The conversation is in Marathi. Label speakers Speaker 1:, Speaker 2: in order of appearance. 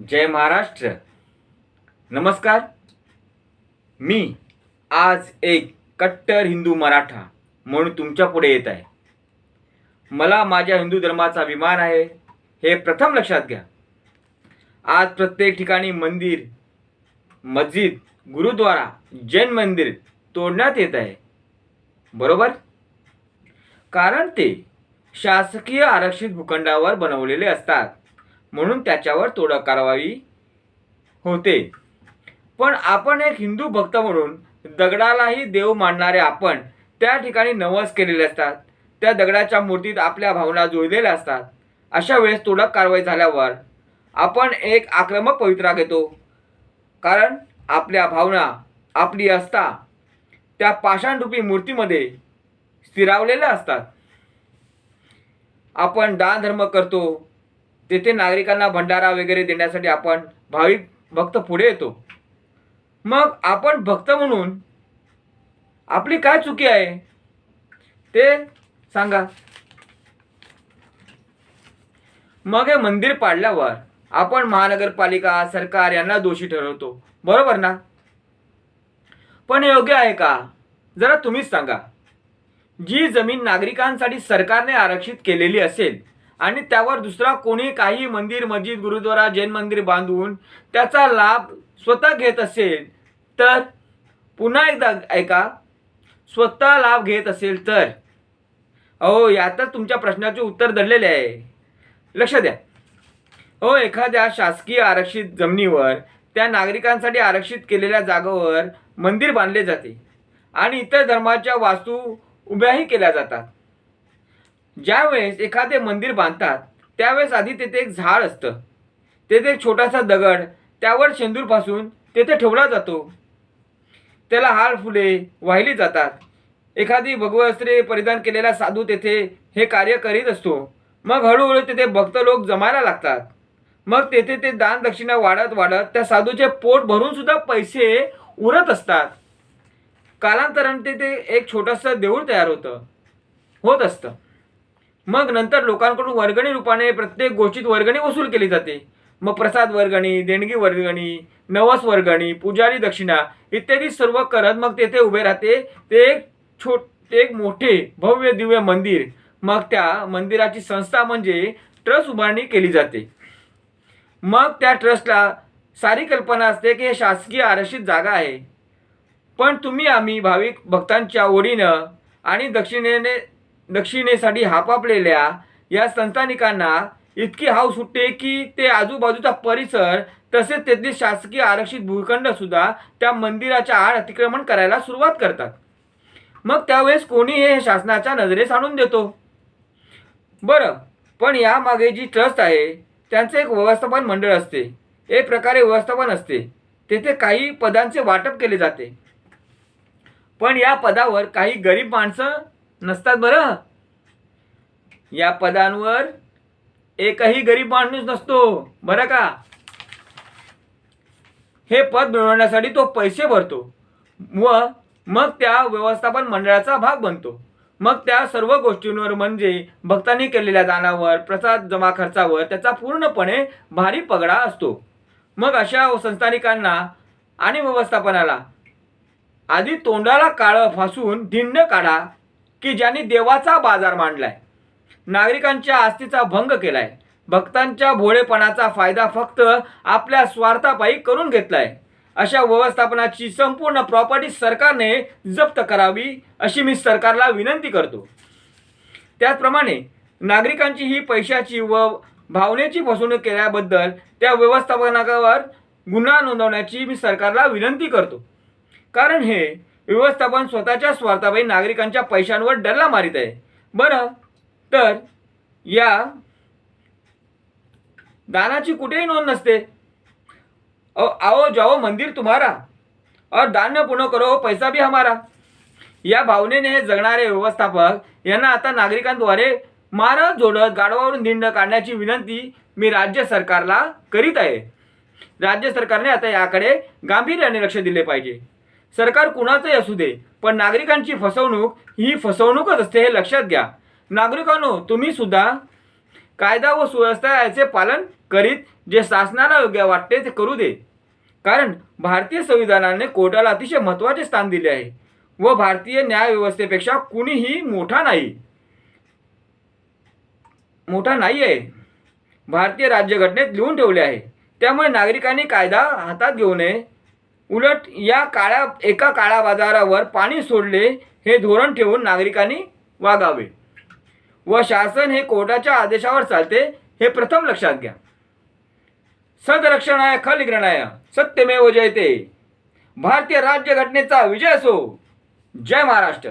Speaker 1: जय महाराष्ट्र. नमस्कार. मी आज एक कट्टर हिंदू मराठा म्हणून तुमच्यापुढे येत आहे. मला माझ्या हिंदू धर्माचा अभिमान आहे. हे प्रथम लक्षात घ्या. आज प्रत्येक ठिकाणी मंदिर मस्जिद गुरुद्वारा जैन मंदिर तोडण्यात येत आहे. बरोबर? कारण ते शासकीय आरक्षित भूखंडावर बनवलेले असतात. म्हणून त्याच्यावर तोडा कारवाई होते. पण आपण एक हिंदू भक्त म्हणून दगडालाही देव मानणारे आपण त्या ठिकाणी नवस केलेले असतात. त्या दगडाच्या मूर्तीत आपल्या भावना जुळलेल्या असतात. अशा वेळेस तोडक कारवाई झाल्यावर आपण एक आक्रमक पवित्रा घेतो. कारण आपल्या भावना आपली असता त्या पाषाणरूपी मूर्तीमध्ये स्थिरावलेल्या असतात. आपण दानधर्म करतो तेथे नागरिकांना भंडारा वगैरे देण्यासाठी आपण भाविक भक्त पुढे येतो. मग आपण भक्त म्हणून आपली काय चुकी आहे? ते सांगा. मग हे मंदिर पाडल्यावर आपण महानगरपालिका सरकार यांना दोषी ठरवतो. बरोबर ना? पण योग्य आहे का? जरा तुम्हीच सांगा. जी जमीन नागरिकांसाठी सरकारने आरक्षित केलेली असेल आणि त्यावर दुसरा कोणी काही मंदिर मस्जिद गुरुद्वारा जैन मंदिर बांधून त्याचा लाभ स्वतः घेत असेल तर पुन्हा एकदा ऐका स्वतः लाभ घेत असेल तर. अहो यातच तुमच्या प्रश्नाचे उत्तर दडलेले आहे. लक्ष द्या. हो एखाद्या शासकीय आरक्षित जमिनीवर त्या नागरिकांसाठी आरक्षित केलेल्या जागेवर मंदिर बांधले जाते आणि इतर धर्माच्या वास्तू उभ्याही केल्या जातात. ज्यावेळेस एखादे मंदिर बांधतात त्यावेळेस आधी तेथे एक झाड असतं. तेथे एक छोटासा दगड त्यावर शेंदूरपासून तेथे ठेवला जातो. त्याला हार फुले वाहिली जातात. एखादी भगवस्त्रे परिधान केलेला साधू तेथे हे कार्य करीत असतो. मग हळूहळू तेथे भक्त लोक जमायला लागतात. मग तेथे ते दान दक्षिणा वाढत वाढत त्या साधूचे पोट भरून सुद्धा पैसे उरत असतात. कालांतराने तेथे एक छोटंसं देऊळ तयार होतं होत असतं. मग नंतर लोकांकडून वर्गणी रूपाने प्रत्येक गोष्टीत वर्गणी वसूल केली जाते. मग प्रसाद वर्गणी देणगी वर्गणी नवस वर्गणी पुजारी दक्षिणा इत्यादी सर्व करत मग तेथे उभे राहते. ते एक छोट एक मोठे भव्य दिव्य मंदिर. मग त्या मंदिराची संस्था म्हणजे ट्रस्ट उभारणी केली जाते. मग त्या ट्रस्टला सारी कल्पना असते की हे शासकीय आरक्षित जागा आहे. पण तुम्ही आम्ही भाविक भक्तांच्या ओढीनं आणि दक्षिणेने दक्षिणेसाठी हापापलेल्या या संस्थानिकांना इतकी हाव सुटते की ते आजूबाजूचा परिसर तसेच तेथील शासकीय आरक्षित भूखंडसुद्धा त्या मंदिराच्या आड अतिक्रमण करायला सुरुवात करतात. मग त्यावेळेस कोणी हे शासनाच्या नजरेस आणून देतो? बरं पण यामागे जी ट्रस्ट आहे त्यांचं एक व्यवस्थापन मंडळ असते. एक प्रकारे व्यवस्थापन असते. तेथे काही पदांचे वाटप केले जाते. पण या पदावर काही गरीब माणसं नसतात बरं. या पदांवर एकही गरीब माणूस नसतो. बरं का? हे पद मिळवण्यासाठी तो पैसे भरतो. व मग त्या व्यवस्थापन मंडळाचा भाग बनतो. मग त्या सर्व गोष्टींवर म्हणजे भक्तांनी केलेल्या दानावर प्रसाद जमा खर्चावर त्याचा पूर्णपणे भारी पगडा असतो. मग अशा संस्थानिकांना आणि व्यवस्थापनाला आधी तोंडाला काळं फासून धिंड काढा की ज्यांनी देवाचा बाजार मांडलाय नागरिकांच्या आस्थेचा भंग केलाय भक्तांच्या भोळेपणाचा फायदा फक्त आपल्या स्वार्थापायी करून घेतलाय अशा व्यवस्थापनाची संपूर्ण प्रॉपर्टी सरकारने जप्त करावी अशी मी सरकारला विनंती करतो. त्याचप्रमाणे नागरिकांची ही पैशाची व भावनेची फसवणूक केल्याबद्दल त्या व्यवस्थापनावर गुन्हा नोंदवण्याची मी सरकारला विनंती करतो. कारण हे व्यवस्थापन स्वतःच्या स्वार्थाबाई नागरिकांच्या पैशांवर डल्ला मारित आहे. बरं तर या दानाची कुठेही नोंद नसते. अहो आओ जाओ मंदिर तुम्हारा. और दान पूर्ण करो पैसा भी हमारा. या भावनेने हे जगणारे व्यवस्थापक यांना आता नागरिकांद्वारे मारत जोडत गाडवावरून दिंड काढण्याची विनंती मी राज्य सरकारला करीत आहे. राज्य सरकारने आता याकडे गांभीर्याने लक्ष दिले पाहिजे. सरकार कुणाचंही असू दे पण नागरिकांची फसवणूक ही फसवणूकच असते हे लक्षात घ्या. नागरिकांनो तुम्ही सुद्धा कायदा व सुव्यवस्था याचे पालन करीत जे शासनाला योग्य वाटते ते करू दे. कारण भारतीय संविधानाने कोर्टाला अतिशय महत्त्वाचे स्थान दिले आहे व भारतीय न्यायव्यवस्थेपेक्षा कुणीही मोठा नाही. मोठा नाही आहे. भारतीय राज्यघटनेत लिहून ठेवले आहे. त्यामुळे नागरिकांनी कायदा हातात घेऊ नये. उलट या काळ्या एका काळ्या बाजारावर पाणी सोडले हे धोरण ठेवून नागरिकांनी वागावे. व शासन हे कोर्टाच्या आदेशावर चालते हे प्रथम लक्षात घ्या. सदरक्षणाय खलग्रणाय सत्यमेव जयते. भारतीय राज्यघटनेचा विजय असो. जय महाराष्ट्र.